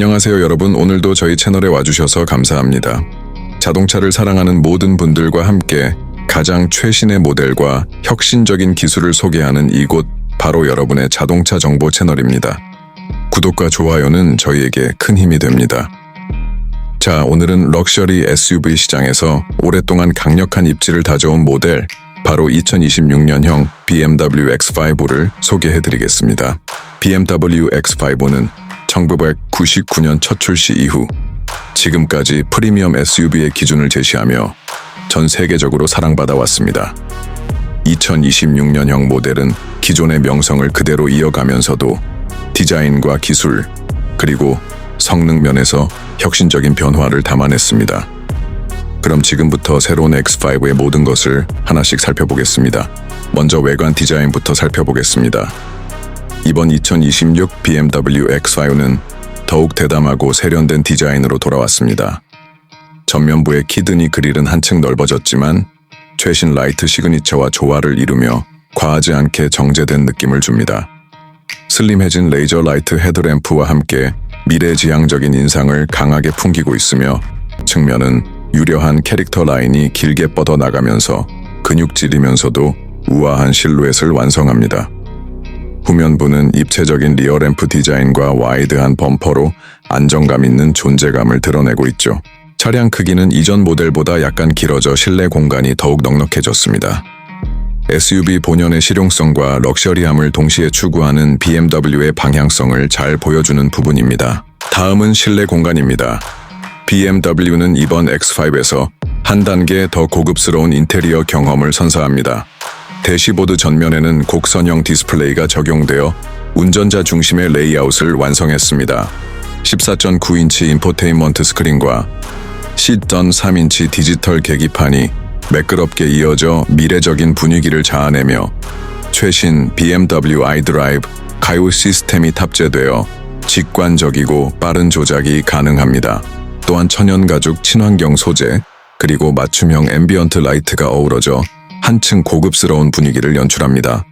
안녕하세요 여러분 오늘도 저희 채널에 와주셔서 감사합니다. 자동차를 사랑하는 모든 분들과 함께 가장 최신의 모델과 혁신적인 기술을 소개하는 이곳 바로 여러분의 자동차 정보 채널입니다. 구독과 좋아요는 저희에게 큰 힘이 됩니다. 자, 오늘은 럭셔리 SUV 시장에서 오랫동안 강력한 입지를 다져온 모델, 바로 2026년형 BMW X5를 소개해 드리겠습니다. BMW X5는 1999년 첫 출시 이후 지금까지 프리미엄 SUV의 기준을 제시하며 전 세계적으로 사랑받아 왔습니다. 2026년형 모델은 기존의 명성을 그대로 이어가면서도 디자인과 기술, 그리고 성능 면에서 혁신적인 변화를 담아냈습니다. 그럼 지금부터 새로운 X5의 모든 것을 하나씩 살펴보겠습니다. 먼저 외관 디자인부터 살펴보겠습니다. 이번 2026 BMW X5는 더욱 대담하고 세련된 디자인으로 돌아왔습니다. 전면부의 키드니 그릴은 한층 넓어졌지만 최신 라이트 시그니처와 조화를 이루며 과하지 않게 정제된 느낌을 줍니다. 슬림해진 레이저 라이트 헤드램프와 함께 미래지향적인 인상을 강하게 풍기고 있으며 측면은 유려한 캐릭터 라인이 길게 뻗어 나가면서 근육질이면서도 우아한 실루엣을 완성합니다. 후면부는 입체적인 리어램프 디자인과 와이드한 범퍼로 안정감 있는 존재감을 드러내고 있죠. 차량 크기는 이전 모델보다 약간 길어져 실내 공간이 더욱 넉넉해졌습니다. SUV 본연의 실용성과 럭셔리함을 동시에 추구하는 BMW의 방향성을 잘 보여주는 부분입니다. 다음은 실내 공간입니다. BMW는 이번 X5에서 한 단계 더 고급스러운 인테리어 경험을 선사합니다. 대시보드 전면에는 곡선형 디스플레이가 적용되어 운전자 중심의 레이아웃을 완성했습니다. 14.9인치 인포테인먼트 스크린과 시던 3인치 디지털 계기판이 매끄럽게 이어져 미래적인 분위기를 자아내며 최신 BMW iDrive 가요 시스템이 탑재되어 직관적이고 빠른 조작이 가능합니다. 또한 천연 가죽 친환경 소재 그리고 맞춤형 앰비언트 라이트가 어우러져 한층 고급스러운 분위기를 연출합니다.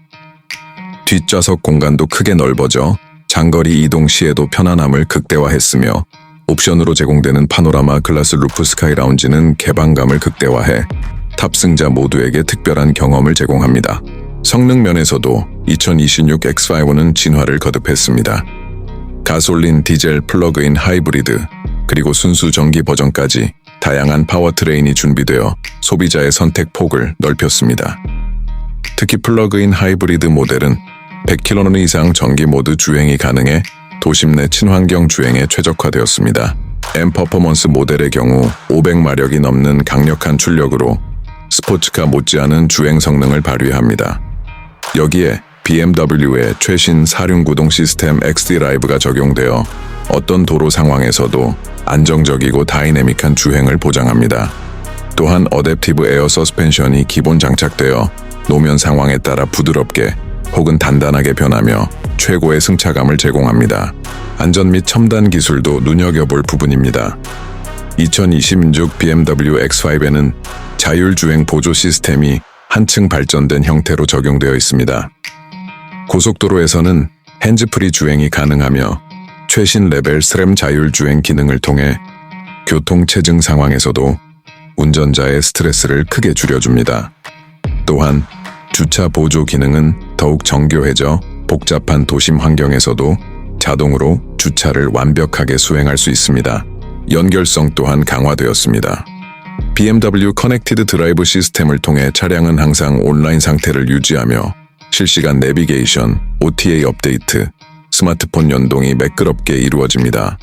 뒷좌석 공간도 크게 넓어져 장거리 이동 시에도 편안함을 극대화했으며 옵션으로 제공되는 파노라마 글라스 루프 스카이 라운지는 개방감을 극대화해 탑승자 모두에게 특별한 경험을 제공합니다. 성능 면에서도 2026 X5는 진화를 거듭했습니다. 가솔린, 디젤, 플러그인 하이브리드, 그리고 순수 전기 버전까지 다양한 파워트레인이 준비되어 소비자의 선택 폭을 넓혔습니다. 특히 플러그인 하이브리드 모델은 100km 이상 전기 모드 주행이 가능해 도심 내 친환경 주행에 최적화되었습니다. M 퍼포먼스 모델의 경우 500마력이 넘는 강력한 출력으로 스포츠카 못지않은 주행 성능을 발휘합니다. 여기에 BMW의 최신 사륜 구동 시스템 XD 라이브가 적용되어 어떤 도로 상황에서도 안정적이고 다이내믹한 주행을 보장합니다. 또한 어댑티브 에어 서스펜션이 기본 장착되어 노면 상황에 따라 부드럽게 혹은 단단하게 변하며 최고의 승차감을 제공합니다. 안전 및 첨단 기술도 눈여겨볼 부분입니다. 2026 BMW X5에는 자율주행 보조 시스템이 한층 발전된 형태로 적용되어 있습니다. 고속도로에서는 핸즈프리 주행이 가능하며 최신 레벨 스램 자율주행 기능을 통해 교통체증 상황에서도 운전자의 스트레스를 크게 줄여줍니다. 또한 주차 보조 기능은 더욱 정교해져 복잡한 도심 환경에서도 자동으로 주차를 완벽하게 수행할 수 있습니다. 연결성 또한 강화되었습니다. BMW 커넥티드 드라이브 시스템을 통해 차량은 항상 온라인 상태를 유지하며 실시간 내비게이션, OTA 업데이트, 스마트폰 연동이 매끄럽게 이루어집니다.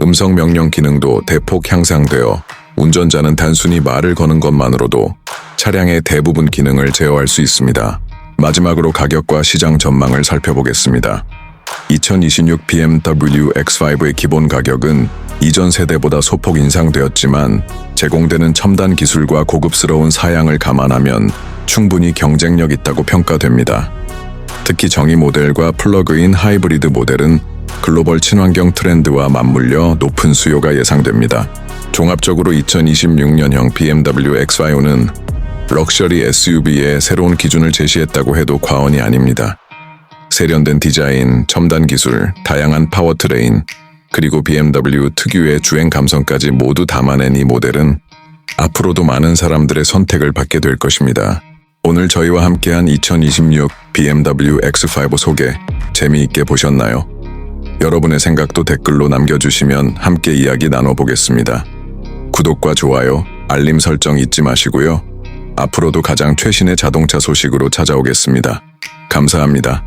음성 명령 기능도 대폭 향상되어 운전자는 단순히 말을 거는 것만으로도 차량의 대부분 기능을 제어할 수 있습니다. 마지막으로 가격과 시장 전망을 살펴보겠습니다. 2026 BMW X5의 기본 가격은 이전 세대보다 소폭 인상되었지만 제공되는 첨단 기술과 고급스러운 사양을 감안하면 충분히 경쟁력 있다고 평가됩니다. 특히 정의 모델과 플러그인 하이브리드 모델은 글로벌 친환경 트렌드와 맞물려 높은 수요가 예상됩니다. 종합적으로 2026년형 BMW X5는 럭셔리 SUV의 새로운 기준을 제시했다고 해도 과언이 아닙니다. 세련된 디자인, 첨단 기술, 다양한 파워트레인, 그리고 BMW 특유의 주행 감성까지 모두 담아낸 이 모델은 앞으로도 많은 사람들의 선택을 받게 될 것입니다. 오늘 저희와 함께한 2026 BMW X5 소개 재미있게 보셨나요? 여러분의 생각도 댓글로 남겨주시면 함께 이야기 나눠보겠습니다. 구독과 좋아요, 알림 설정 잊지 마시고요. 앞으로도 가장 최신의 자동차 소식으로 찾아오겠습니다. 감사합니다.